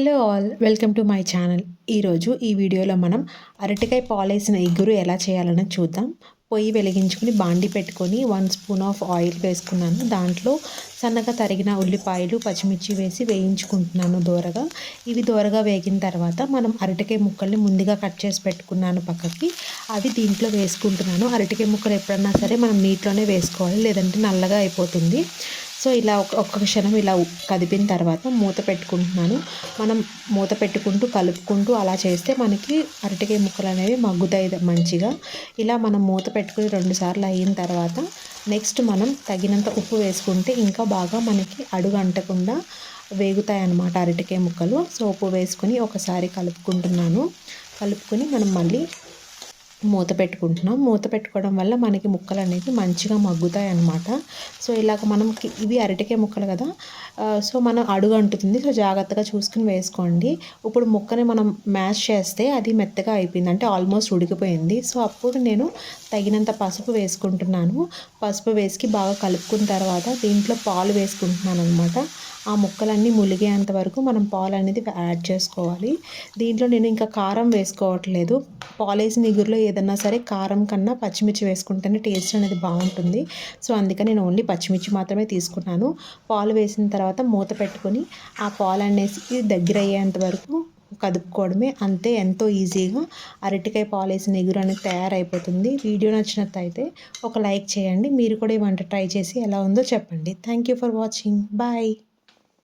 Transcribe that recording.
Hello all welcome to my channel ఈరోజు ఈ వీడియోలో మనం అరటికాయ పాలేసిన ఇగురు ఎలా చేయాలని చూద్దాం. పొయ్యి వెలిగించుకొని బాండి పెట్టుకొని వన్ స్పూన్ ఆఫ్ ఆయిల్ వేసుకున్నాను. దాంట్లో సన్నగా తరిగిన ఉల్లిపాయలు పచ్చిమిర్చి వేసి వేయించుకుంటున్నాను దోరగా. ఇవి దోరగా వేగిన తర్వాత మనం అరటికాయ ముక్కల్ని ముందుగా కట్ చేసి పెట్టుకున్నాను పక్కకి. అవి దీంట్లో వేసుకుంటున్నాను. అరటికాయ ముక్కలు ఎప్పుడన్నా సరే మనం నీటిలోనే వేసుకోవాలి లేదంటే నల్లగా అయిపోతుంది. సో ఇలా ఒక్క క్షణం ఇలా కదిపిన తర్వాత మూత పెట్టుకుంటున్నాను. మనం మూత పెట్టుకుంటూ కలుపుకుంటూ అలా చేస్తే మనకి అరటికాయ ముక్కలు అనేవి మగ్గుతాయి మంచిగా. ఇలా మనం మూత పెట్టుకుని రెండుసార్లు అయిన తర్వాత నెక్స్ట్ మనం తగినంత ఉప్పు వేసుకుంటే ఇంకా బాగా మనకి అడుగు అంటకుండా వేగుతాయి అన్నమాట అరటికాయ ముక్కలు. సో ఉప్పు వేసుకొని ఒకసారి కలుపుకుంటున్నాను. కలుపుకొని మనం మళ్ళీ మూత పెట్టుకుంటున్నాం. మూత పెట్టుకోవడం వల్ల మనకి ముక్కలు అనేవి మంచిగా మగ్గుతాయి అన్నమాట. సో ఇలాగ మనం ఇవి అరటికాయ ముక్కలు కదా. సో మనం అడుగు అంటుతుంది. సో జాగ్రత్తగా చూసుకుని వేసుకోండి. ఇప్పుడు ముక్కని మనం మ్యాష్ చేస్తే అది మెత్తగా అయిపోయింది. అంటే ఆల్మోస్ట్ ఉడికిపోయింది. సో అప్పుడు నేను తగినంత పసుపు వేసుకుంటున్నాను. పసుపు వేసి బాగా కలుపుకున్న తర్వాత దీంట్లో పాలు వేసుకుంటున్నాను అనమాట ఆ ముక్కలన్నీ ములిగేంత వరకు మనం పాలు అనేది యాడ్ చేసుకోవాలి. దీంట్లో నేను ఇంకా కారం వేసుకోవట్లేదు. పాలేసి నిగురులో ఏదన్నా సరే కారం కన్నా పచ్చిమిర్చి వేసుకుంటేనే టేస్ట్ అనేది బాగుంటుంది. సో అందుకని నేను ఓన్లీ పచ్చిమిర్చి మాత్రమే తీసుకున్నాను. పాలు వేసిన తర్వాత మూత పెట్టుకొని ఆ పాలు అనేసి దగ్గర అయ్యేంత వరకు కదుపుకోవడమే. అంతే ఎంతో ఈజీగా అరటికాయ పాలేసిన ఎగురు అనేది తయారైపోతుంది. వీడియో నచ్చినట్టయితే ఒక లైక్ చేయండి. మీరు కూడా ఈ వంట ట్రై చేసి ఎలా ఉందో చెప్పండి. Thank you for watching bye